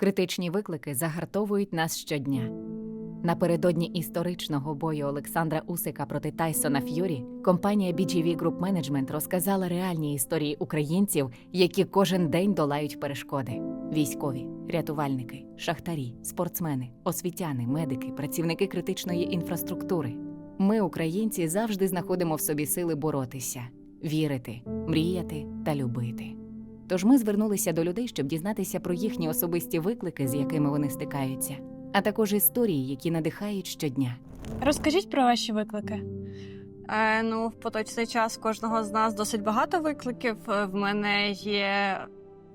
Критичні виклики загартовують нас щодня. Напередодні історичного бою Олександра Усика проти Тайсона Ф'юрі компанія BGV Group Management розказала реальні історії українців, які кожен день долають перешкоди: військові, рятувальники, шахтарі, спортсмени, освітяни, медики, працівники критичної інфраструктури. Ми, українці, завжди знаходимо в собі сили боротися, вірити, мріяти та любити. Тож ми звернулися до людей, щоб дізнатися про їхні особисті виклики, з якими вони стикаються, а також історії, які надихають щодня. Розкажіть про ваші виклики. Е, ну, в поточний час кожного з нас досить багато викликів. Е, В мене є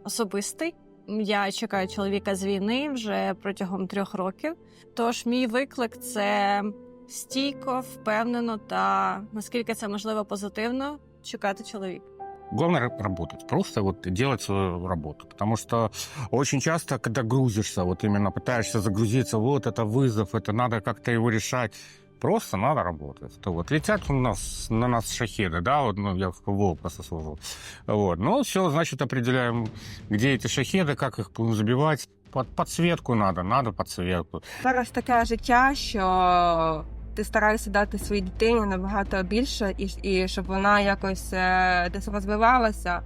особистий. Я чекаю чоловіка з війни вже протягом трьох років. Тож мій виклик це стійко, впевнено та наскільки це можливо позитивно чекати чоловіка Главное ра- работать, просто вот делать свою работу. Потому что очень часто, когда грузишься, вот именно пытаешься загрузиться, вот это вызов, это надо как-то его решать. Просто надо работать. То вот летят у нас на нас шахеды, да, вот ну, я в ПВО просто служил. Вот. Ну, все, значит, определяем, где эти шахеды, как их будем забивать. Под подсветку надо, надо подсветку. Зараз таке життя, що ти стараєшся дати своїй дитині набагато більше, і, і щоб вона якось е, десь розвивалася,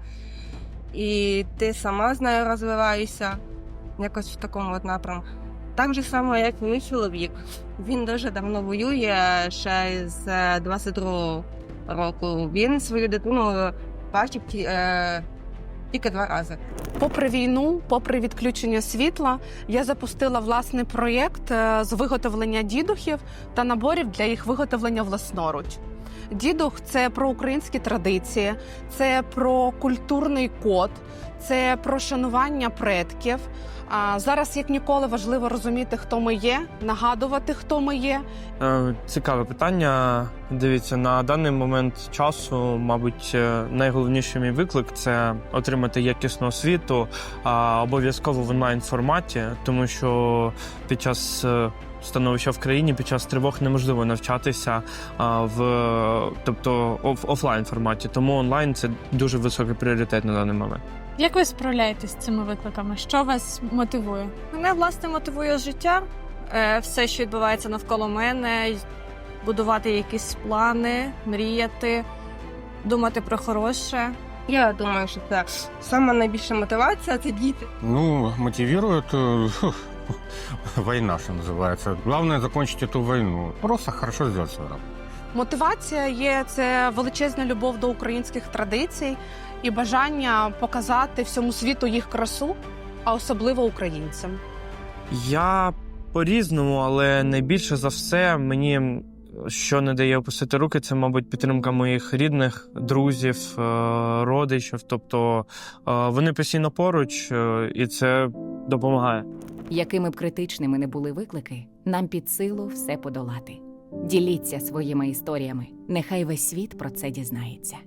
і ти сама з нею розвиваєшся якось в такому от напрямку. Так же само, як мій чоловік. Він дуже давно воює ще з 22 року. Він свою дитину е, тільки два рази. Попри війну, попри відключення світла, я запустила власний проєкт е, з виготовлення дідухів та наборів для їх виготовлення власноруч. Дідух це про українські традиції, це про культурний код, це про шанування предків. А зараз як ніколи важливо розуміти, хто ми є, нагадувати, хто ми є, Е, Цікаве питання. Дивіться, на даний момент часу, мабуть, е, найголовніший мій виклик це отримати якісну освіту, а обов'язково в онлайн форматі, тому що під час е, становища в країні, під час тривог неможливо навчатися а, в тобто оф, офлайн форматі. Тому онлайн це дуже високий пріоритет на даний момент. Як ви справляєтесь з цими викликами? Що вас мотивує? Мене власне мотивує життя, е, все, що відбувається навколо мене, будувати якісь плани, мріяти, думати про хороше. Я думаю, що це сама найбільша мотивація це діти. Ну, мотивирует э, война, что называется. Главное закончить эту войну. Просто хорошо сделать свою работу. Мотивація є це величезна любов до українських традицій і бажання показати всьому світу їх красу, а особливо українцям. Я по-різному, але найбільше за все мені що не дає опустити руки, це, мабуть, підтримка моїх рідних, друзів, е, родичів. Тобто е, вони постійно поруч, е, і це допомагає. Якими б критичними не були виклики, нам під силу все подолати. Діліться своїми історіями. Нехай весь світ про це дізнається.